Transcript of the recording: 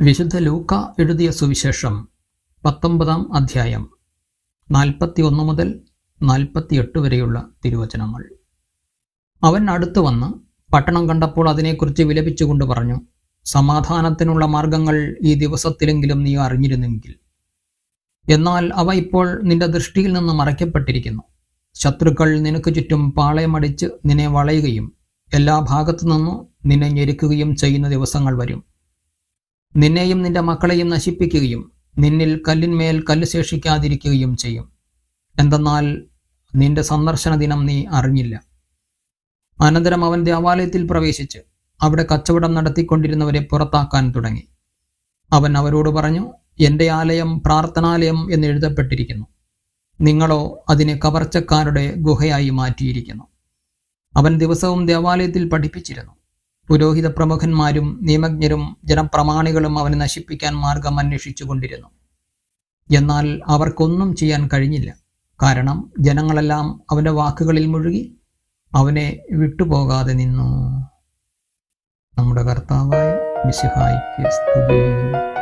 വിശുദ്ധ ലൂക്ക എഴുതിയ സുവിശേഷം പത്തൊമ്പതാം അധ്യായം നാൽപ്പത്തി ഒന്ന് മുതൽ നാൽപ്പത്തിയെട്ട് വരെയുള്ള തിരുവചനങ്ങൾ. അവൻ അടുത്തു വന്ന് പട്ടണം കണ്ടപ്പോൾ അതിനെക്കുറിച്ച് വിലപിച്ചുകൊണ്ട് പറഞ്ഞു സമാധാനത്തിനുള്ള മാർഗങ്ങൾ ഈ ദിവസത്തിലെങ്കിലും നീ അറിഞ്ഞിരുന്നെങ്കിൽ. എന്നാൽ അവ ഇപ്പോൾ നിന്റെ ദൃഷ്ടിയിൽ നിന്ന് മറയ്ക്കപ്പെട്ടിരിക്കുന്നു. ശത്രുക്കൾ നിനക്ക് ചുറ്റും പാളയമടിച്ച് നിന്നെ വളയുകയും എല്ലാ ഭാഗത്തു നിന്നും നിന്നെ ഞെരുക്കുകയും ചെയ്യുന്ന ദിവസങ്ങൾ വരും. നിന്നെയും നിന്റെ മക്കളെയും നശിപ്പിക്കുകയും നിന്നിൽ കല്ലിന്മേൽ കല്ല് ശേഷിക്കാതിരിക്കുകയും ചെയ്യും. എന്തെന്നാൽ നിന്റെ സന്ദർശന ദിനം നീ അറിഞ്ഞില്ല. അനന്തരം അവൻ ദേവാലയത്തിൽ പ്രവേശിച്ച് അവിടെ കച്ചവടം നടത്തിക്കൊണ്ടിരുന്നവരെ പുറത്താക്കാൻ തുടങ്ങി. അവൻ അവരോട് പറഞ്ഞു എന്റെ ആലയം പ്രാർത്ഥനാലയം എന്ന് എഴുതപ്പെട്ടിരിക്കുന്നു. നിങ്ങളോ അതിനെ കവർച്ചക്കാരുടെ ഗുഹയായി മാറ്റിയിരിക്കുന്നു. അവൻ ദിവസവും ദേവാലയത്തിൽ പഠിപ്പിച്ചിരുന്നു. പുരോഹിത പ്രമുഖന്മാരും നിയമജ്ഞരും ജനപ്രമാണികളും അവനെ നശിപ്പിക്കാൻ മാർഗം അന്വേഷിച്ചു കൊണ്ടിരുന്നു. എന്നാൽ അവർക്കൊന്നും ചെയ്യാൻ കഴിഞ്ഞില്ല. കാരണം ജനങ്ങളെല്ലാം അവന്റെ വാക്കുകളിൽ മുഴുകി അവനെ വിട്ടുപോകാതെ നിന്നു. നമ്മുടെ കർത്താവായ മിശിഹായിക്ക് സ്തുതി.